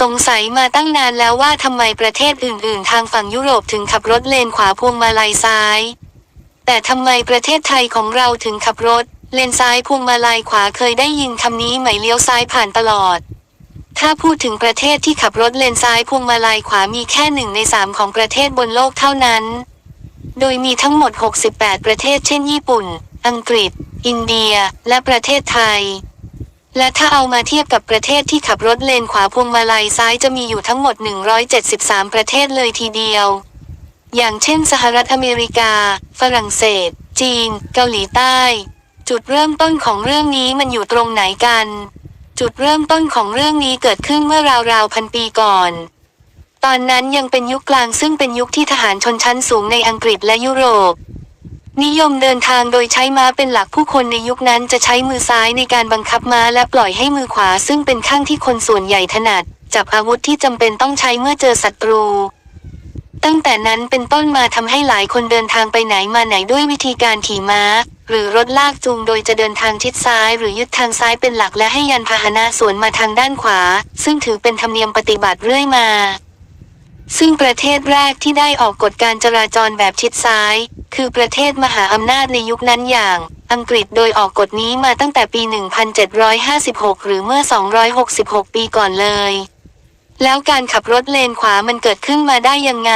สงสัยมาตั้งนานแล้วว่าทำไมประเทศอื่น ๆ ทางฝั่งยุโรปถึงขับรถเลนขวาพวงมาลัยซ้าย แต่ทำไมประเทศไทยของเราถึงขับรถ เลนซ้ายพวงมาลัยขวาเคยได้ยินคำนี้ไหมเลี้ยวซ้ายผ่านตลอด ถ้าพูดถึงประเทศที่ขับรถเลนซ้ายพวงมาลัยขวามีแค่หนึ่งในสามของประเทศบนโลกเท่านั้น โดยมีทั้งหมด 68 ประเทศเช่นญี่ปุ่น อังกฤษ อินเดีย และประเทศไทย และถ้าเอามาเทียบกับประเทศที่ขับรถเลนขวาพวงมาลัยซ้ายจะมีอยู่ทั้งหมด 173 ประเทศเลยทีเดียว อย่างเช่นสหรัฐอเมริกา ฝรั่งเศส จีน เกาหลีใต้ จุดเริ่มต้นของเรื่องนี้มันอยู่ตรงไหนกัน จุดเริ่มต้นของเรื่องนี้เกิดขึ้นเมื่อราวๆพันปีก่อน ตอนนั้นยังเป็นยุคกลางซึ่งเป็นยุคที่ทหารชนชั้นสูงในอังกฤษและยุโรป นิยมเดินทางโดยใช้ม้าเป็นหลักผู้คนในยุคนั้นจะใช้มือซ้ายในการบังคับม้าและปล่อยให้มือขวาซึ่งเป็นข้างที่คนส่วนใหญ่ถนัด จับอาวุธที่จำเป็นต้องใช้เมื่อเจอศัตรู ตั้งแต่นั้นเป็นต้นมาทำให้หลายคนเดินทางไปไหนมาไหนด้วยวิธีการขี่ม้า หรือรถลากจูงโดยจะเดินทางชิดซ้าย หรือยึดทางซ้ายเป็นหลักและให้ยันพาหนะสวนมาทางด้านขวา ซึ่งถือเป็นธรรมเนียมปฏิบัติเรื่อยมาซึ่งประเทศแรกที่ได้ออกกฎการจราจรแบบชิดซ้าย คือประเทศมหาอำนาจในยุคนั้นอย่าง อังกฤษโดยออกกฎนี้มาตั้งแต่ปี 1756 หรือเมื่อ 266 ปีก่อนเลย แล้วการขับรถเลนขวามันเกิดขึ้นมาได้ยังไง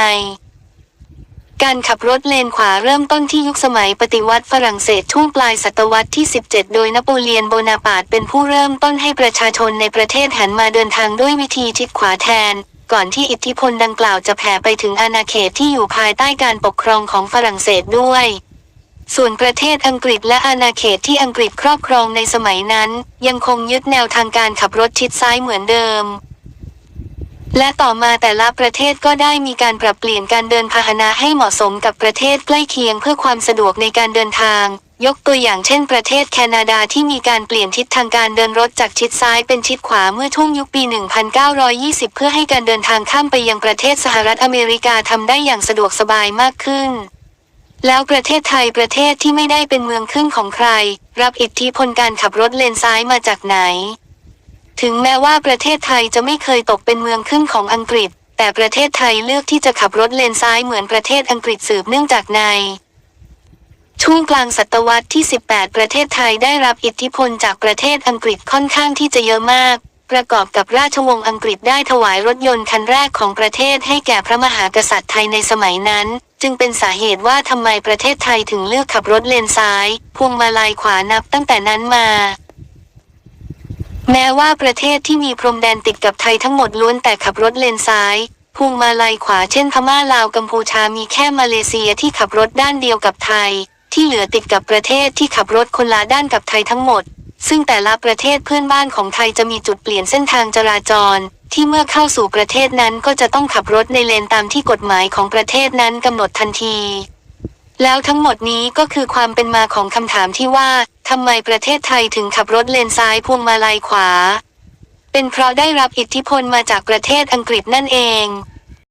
การขับรถเลนขวาเริ่มต้นที่ยุคสมัยปฏิวัติฝรั่งเศสช่วงปลายศตวรรษที่ 17 โดยนโปเลียนโบนาปาร์ตเป็นผู้เริ่มต้นให้ประชาชนในประเทศหันมาเดินทางด้วยวิธีชิดขวาแทน ก่อนที่อิทธิพลดังกล่าวจะแผ่ไปถึงอาณาเขตที่อยู่ภายใต้การปกครองของฝรั่งเศสด้วย ส่วนประเทศอังกฤษและอาณาเขตที่อังกฤษครอบครองในสมัยนั้น ยังคงยึดแนวทางการขับรถชิดซ้ายเหมือนเดิม และต่อมาแต่ละประเทศก็ได้มีการปรับเปลี่ยนการเดินพาหนะให้เหมาะสมกับประเทศใกล้เคียงเพื่อความสะดวกในการเดินทาง ยกตัวอย่างเช่นประเทศแคนาดาที่มีการเปลี่ยนทิศทางการเดินรถจากชิดซ้ายเป็นชิดขวาเมื่อช่งยุคปี 1920 เพื่อให้การเดินทางข้ามไปยังประเทศสหรัฐอเมริกาทำได้อย่างสะดวกสบายมากขึ้น แล้วประเทศไทยประเทศที่ไม่ได้เป็นเมืองขึ้นของใคร รับอิทธิพลการขับรถเลนซ้ายมาจากไหน ถึงแม้ว่าประเทศไทยจะไม่เคยตกเป็นเมืองขึ้นของอังกฤษ แต่ประเทศไทยเลือกที่จะขับรถเลนซ้ายเหมือนประเทศอังกฤษสืบเนื่องจากใน ช่วงกลางศตวรรษที่ 18 ประเทศไทยได้รับอิทธิพลจากประเทศอังกฤษค่อนข้างที่จะเยอะมาก ประกอบกับราชวงศ์อังกฤษได้ถวายรถยนต์คันแรกของประเทศให้แก่พระมหากษัตริย์ไทยในสมัยนั้น จึงเป็นสาเหตุว่าทำไมประเทศไทยถึงเลือกขับรถเลนซ้าย พวงมาลัยขวานับตั้งแต่นั้นมา แม้ว่าประเทศที่มีพรมแดนติดกับไทยทั้งหมดล้วนแต่ขับรถเลนซ้ายพวงมาลัยขวาเช่นพม่าลาวกัมพูชามีแค่มาเลเซียที่ขับรถด้านเดียวกับไทย ที่เหลือติดกับประเทศที่ขับรถคนละด้านกับไทยทั้งหมด ซึ่งแต่ละประเทศเพื่อนบ้านของไทยจะมีจุดเปลี่ยนเส้นทางจราจร ที่เมื่อเข้าสู่ประเทศนั้นก็จะต้องขับรถในเลนตามที่กฎหมายของประเทศนั้นกำหนดทันที แล้วทั้งหมดนี้ก็คือความเป็นมาของคำถามที่ว่าทำไมประเทศไทยถึงขับรถเลนซ้ายพวงมาลัยขวา เป็นเพราะได้รับอิทธิพลมาจากประเทศอังกฤษนั่นเอง